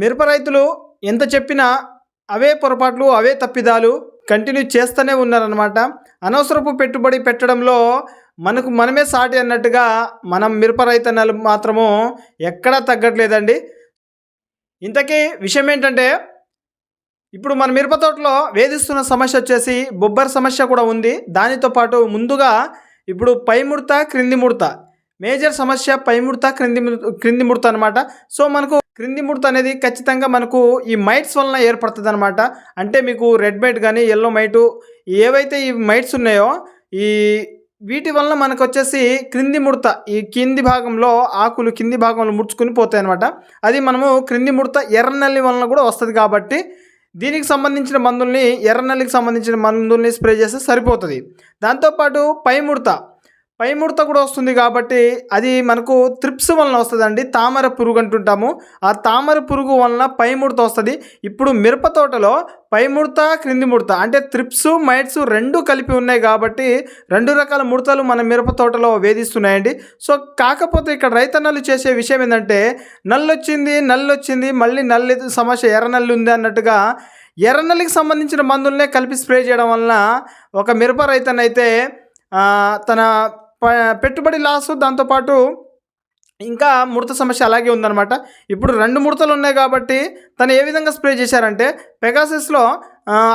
మిరప రైతులు ఎంత చెప్పినా అవే పొరపాట్లు అవే తప్పిదాలు కంటిన్యూ చేస్తూనే ఉన్నారనమాట అనవసరపు పెట్టుబడి పెట్టడంలో మనకు మనమే సాటి అన్నట్టుగా మనం మిరప రైతన్నలు మాత్రము ఎక్కడా తగ్గట్లేదండి. ఇంతకీ విషయం ఏంటంటే ఇప్పుడు మన మిరప తోటలో వేధిస్తున్న సమస్య వచ్చేసి బొబ్బర్ సమస్య కూడా ఉంది. దానితో పాటు ముందుగా ఇప్పుడు పై ముడత క్రింది ముడత మేజర్ సమస్య పై ముడత క్రింది క్రింది ముడత అనమాట సో మనకు క్రింది ముడత అనేది ఖచ్చితంగా మనకు ఈ మైట్స్ వలన ఏర్పడుతుంది అనమాట అంటే మీకు రెడ్ మైట్ కానీ ఎల్లో మైటు ఏవైతే ఈ మైట్స్ ఉన్నాయో ఈ వీటి వలన మనకు వచ్చేసి క్రింది ముడత ఈ కింది భాగంలో ఆకులు కింది భాగంలో ముడుచుకుని పోతాయి అనమాట అది మనము క్రింది ముడత ఎర్రనల్లి వలన కూడా వస్తుంది కాబట్టి దీనికి సంబంధించిన మందుల్ని ఎర్రనల్లికి సంబంధించిన మందుల్ని స్ప్రే చేస్తే సరిపోతుంది. దాంతోపాటు పై ముడత పై ముడత కూడా వస్తుంది కాబట్టి అది మనకు త్రిప్స్ వలన వస్తుందండి. తామర పురుగు అంటుంటాము. ఆ తామర పురుగు వలన పై ముడత వస్తుంది. ఇప్పుడు మిరప తోటలో పై ముడత క్రింది ముడత అంటే త్రిప్స్ మైట్స్ రెండు కలిపి ఉన్నాయి కాబట్టి రెండు రకాల ముడతలు మన మిరప తోటలో వేధిస్తున్నాయండి. సో కాకపోతే ఇక్కడ రైతన్నలు చేసే విషయం ఏంటంటే నల్లొచ్చింది నల్లొచ్చింది మళ్ళీ నల్లి సమస్య ఎర్ర నల్లి ఉంది అన్నట్టుగా ఎర్రనల్లికి సంబంధించిన మందులనే కలిపి స్ప్రే చేయడం వలన ఒక మిరప రైతన్ అయితే తన పెట్టుబడి లాస్ దాంతోపాటు ఇంకా ముడత సమస్య అలాగే ఉందన్నమాట. ఇప్పుడు రెండు ముడతలు ఉన్నాయి కాబట్టి తను ఏ విధంగా స్ప్రే చేశారంటే పెగాసిస్లో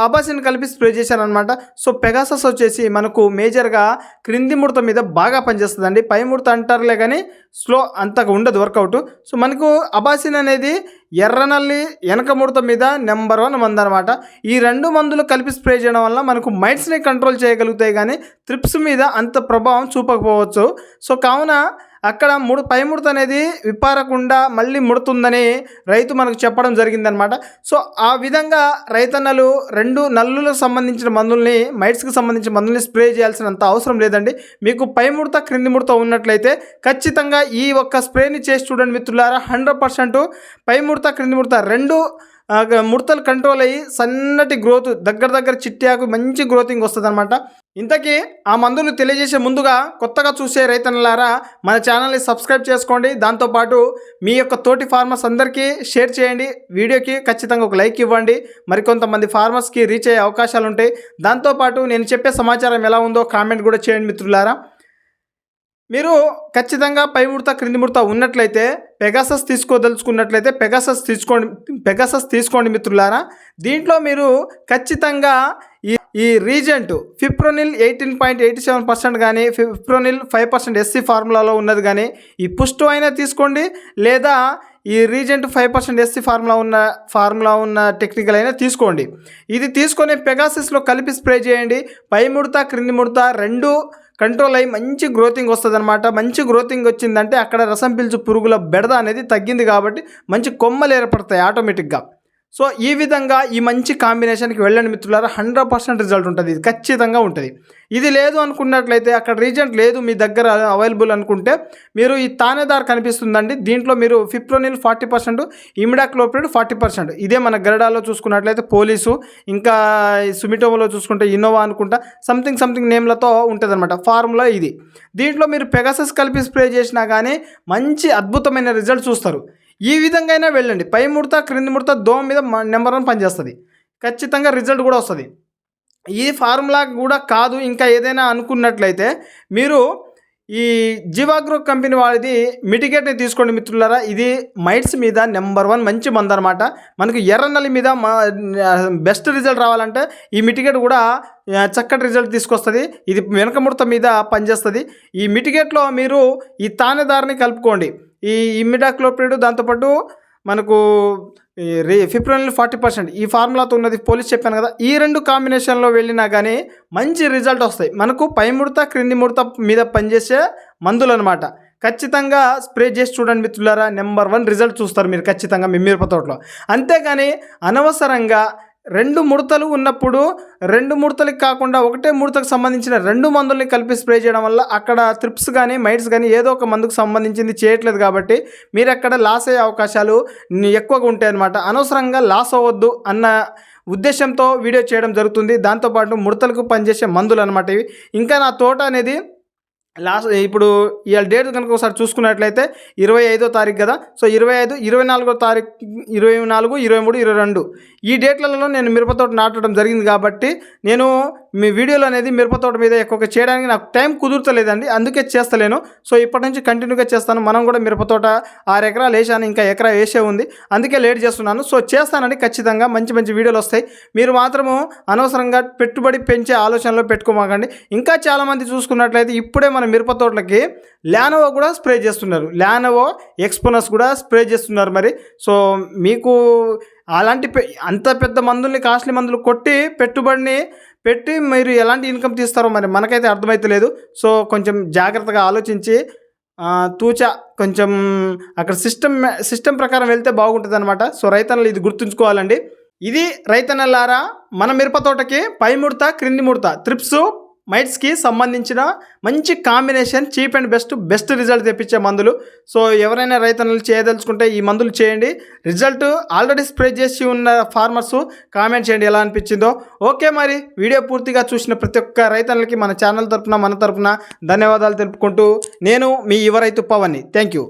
అబాసిన్ కలిపి స్ప్రే చేశారనమాట సో పెగాసస్ వచ్చేసి మనకు మేజర్గా క్రింది ముడత మీద బాగా పనిచేస్తుందండి. పై ముడత అంటారులే కానీ స్లో అంతగా ఉండదు వర్కౌట్. సో మనకు అబాసిన్ అనేది ఎర్రనల్లి వెనక ముడత మీద నెంబర్ వన్ మందు అనమాట ఈ రెండు మందులు కలిపి స్ప్రే చేయడం వల్ల మనకు మైట్స్ని కంట్రోల్ చేయగలుగుతాయి కానీ త్రిప్స్ మీద అంత ప్రభావం చూపకపోవచ్చు. సో కావున అక్కడ ముడు పై ముడత అనేది విప్పారకుండా మళ్ళీ ముడుతుందని రైతు మనకు చెప్పడం జరిగిందనమాట సో ఆ విధంగా రైతన్నలు రెండు నల్లులకు సంబంధించిన మందుల్ని మైట్స్కి సంబంధించిన మందుల్ని స్ప్రే చేయాల్సినంత అవసరం లేదండి. మీకు పై ముడత క్రింది ముడత ఉన్నట్లయితే ఖచ్చితంగా ఈ ఒక్క స్ప్రేని చేసి చూడండి మిత్రులారా హండ్రెడ్ పర్సెంట్ పై ముడత క్రింది ముడత రెండు ముడతలు కంట్రోల్ అయ్యి సన్నటి గ్రోత్ దగ్గర దగ్గర చిట్టాకు మంచి గ్రోతింగ్ వస్తుంది అనమాట ఇంతకీ ఆ మందులు తెలియజేసే ముందుగా కొత్తగా చూసే రైతన్నలారా మన ఛానల్ని సబ్స్క్రైబ్ చేసుకోండి. దాంతోపాటు మీ యొక్క తోటి ఫార్మర్స్ అందరికీ షేర్ చేయండి. వీడియోకి ఖచ్చితంగా ఒక లైక్ ఇవ్వండి. మరికొంతమంది ఫార్మర్స్కి రీచ్ అయ్యే అవకాశాలు ఉంటాయి దాంతోపాటు నేను చెప్పే సమాచారం ఎలా ఉందో కామెంట్ కూడా చేయండి మిత్రులారా. మీరు ఖచ్చితంగా పై ముడత క్రింది ముడత ఉన్నట్లయితే పెగాసస్ తీసుకోదలుచుకున్నట్లయితే పెగాసస్ తీసుకోండి పెగాసస్ తీసుకోండి మిత్రులారా. దీంట్లో మీరు ఖచ్చితంగా ఈ ఈ regent fipronil eighteen point eighty seven percent కానీ ఫిప్రోనిల్ ఫైవ్ పర్సెంట్ ఎస్సీ ఫార్ములాలో ఉన్నది కానీ ఈ పుష్టు అయినా తీసుకోండి. లేదా ఈ regent five percent SC formula ఉన్న ఫార్ములా ఉన్న టెక్నికల్ అయినా తీసుకోండి. ఇది తీసుకొని పెగాసిస్లో కలిపి స్ప్రే చేయండి. పై ముడత క్రింది ముడత రెండు కంట్రోల్ అయ్యి మంచి గ్రోతింగ్ వస్తుంది అనమాట మంచి గ్రోతింగ్ వచ్చిందంటే అక్కడ రసం పీల్చు పురుగుల బెడద అనేది తగ్గింది కాబట్టి మంచి కొమ్మలు ఏర్పడతాయి ఆటోమేటిక్గా. సో ఈ విధంగా ఈ మంచి కాంబినేషన్కి వెళ్ళండి మిత్రులారా హండ్రెడ్ పర్సెంట్ రిజల్ట్ ఉంటుంది. ఇది ఖచ్చితంగా ఉంటుంది. ఇది లేదు అనుకున్నట్లయితే అక్కడ రీజెంట్ లేదు మీ దగ్గర అవైలబుల్ అనుకుంటే మీరు ఈ తానేదార్ కనిపిస్తుందండి. దీంట్లో మీరు fipronil forty percent imidacloprid forty percent ఇదే మన గరడాలో చూసుకున్నట్లయితే పోలీసు ఇంకా సుమిటోమోలో చూసుకుంటే ఇన్నోవా అనుకుంటా సంథింగ్ సంథింగ్ నేమ్లతో ఉంటుందన్నమాట. ఫార్ములా ఇది. దీంట్లో మీరు పెగాసస్ కలిపి స్ప్రే చేసినా కానీ మంచి అద్భుతమైన రిజల్ట్ చూస్తారు. ఈ విధంగా అయినా వెళ్ళండి. పై ముడత క్రింది ముడత దోమ మీద నెంబర్ వన్ పనిచేస్తుంది. ఖచ్చితంగా రిజల్ట్ కూడా వస్తుంది. ఈ ఫార్ములా కూడా కాదు. ఇంకా ఏదైనా అనుకున్నట్లయితే మీరు ఈ జీవాగ్రో కంపెనీ వాళ్ళది మిటిగేట్ని తీసుకోండి మిత్రులారా. ఇది మైట్స్ మీద నెంబర్ వన్ మంచి మందు అనమాట మనకు ఎర్రనల్లి మీద మా బెస్ట్ రిజల్ట్ రావాలంటే ఈ మిటిగేట్ కూడా చక్కటి రిజల్ట్ తీసుకొస్తుంది. ఇది వెనక ముడత మీద పనిచేస్తుంది. ఈ మిటిగేట్లో మీరు ఈ తానేదారిని కలుపుకోండి. ఈ ఇమిడాక్లోప్రిడ్ దాంతోపాటు మనకు ఈ రే ఫిబ్రవరి ఫార్టీ పర్సెంట్ ఈ ఫార్ములాతో ఉన్నది పోలీస్ చెప్పాను కదా ఈ రెండు కాంబినేషన్లో వెళ్ళినా కానీ మంచి రిజల్ట్ వస్తాయి. మనకు పై ముడత క్రింది ముడత మీద పనిచేసే మందులు అనమాట ఖచ్చితంగా స్ప్రే చేసి చూడండి మిత్రులారా నెంబర్ వన్ రిజల్ట్ చూస్తారు మీరు ఖచ్చితంగా మీ మిరప తోటలో. అంతేగాని అనవసరంగా రెండు ముడతలు ఉన్నప్పుడు రెండు ముడతలకి కాకుండా ఒకటే ముడతకు సంబంధించిన రెండు మందుల్ని కలిపి స్ప్రే చేయడం వల్ల అక్కడ త్రిప్స్ కానీ మైట్స్ కానీ ఏదో ఒక మందుకు సంబంధించింది చేయట్లేదు కాబట్టి మీరు అక్కడ లాస్ అయ్యే అవకాశాలు ఎక్కువగా ఉంటాయి అన్నమాట అనవసరంగా లాస్ అవ్వద్దు అన్న ఉద్దేశంతో వీడియో చేయడం జరుగుతుంది. దాంతోపాటు ముడతలకు పనిచేసే మందులు అనమాట ఇవి. ఇంకా నా తోట అనేది లాస్ట్ ఇప్పుడు ఇవాళ డేట్ కనుక ఒకసారి చూసుకున్నట్లయితే ఇరవై ఐదో తారీఖు కదా. సో ఇరవై ఐదు ఇరవై నాలుగో తారీఖు ఇరవై నాలుగు ఇరవై మూడు ఇరవై రెండు. ఈ డేట్లలో నేను మిరపతోట నాటడం జరిగింది కాబట్టి నేను మీ వీడియోలు అనేది మిరపతోట మీద ఎక్కువగా చేయడానికి నాకు టైం కుదురుతలేదండి అందుకే చేస్తలేను. సో ఇప్పటి నుంచి కంటిన్యూగా చేస్తాను. మనం కూడా మిరపతోట ఆరు ఎకరాలు వేసాను. ఇంకా ఎకరా వేసే ఉంది. అందుకే లేట్ చేస్తున్నాను. సో చేస్తానండి ఖచ్చితంగా. మంచి మంచి వీడియోలు వస్తాయి. మీరు మాత్రము అనవసరంగా పెట్టుబడి పెంచే ఆలోచనలో పెట్టుకోమాకండి. ఇంకా చాలామంది చూసుకున్నట్లయితే ఇప్పుడే మన మిరప తోటలకి ల్యానోవో కూడా స్ప్రే చేస్తున్నారు. ల్యానోవో ఎక్స్పోనస్ కూడా స్ప్రే చేస్తున్నారు మరి. సో మీకు అలాంటి పె- అంత పెద్ద మందుల్ని కాస్ట్లీ మందులు కొట్టి పెట్టుబడిని పెట్టి మీరు ఎలాంటి ఇన్కమ్ తీస్తారో మరి మనకైతే అర్థమైతలేదు. సో కొంచెం జాగ్రత్తగా ఆలోచించి తూచ తూచా కొంచెం అక్కడ సిస్టమ్ సిస్టమ్ ప్రకారం వెళ్తే బాగుంటుంది అనమాట సో రైతన్నలు ఇది గుర్తుంచుకోవాలండి. ఇది రైతన్నలారా మన మిరప తోటకి పై ముడత క్రింది ముడత త్రిప్స్ మైట్స్కి సంబంధించిన మంచి combination cheap and best best result తెప్పించే మందులు. సో ఎవరైనా రైతన్నలు చేయదలుచుకుంటే ఈ మందులు చేయండి. రిజల్ట్ ఆల్రెడీ స్ప్రే చేసి ఉన్న ఫార్మర్స్ కామెంట్ చేయండి ఎలా అనిపించిందో. ఓకే మరి వీడియో పూర్తిగా చూసిన ప్రతి ఒక్క రైతన్నలకి మన ఛానల్ తరపున మన తరపున ధన్యవాదాలు తెలుపుకుంటూ నేను మీ యువ రైతు పవన్ని. Thank you.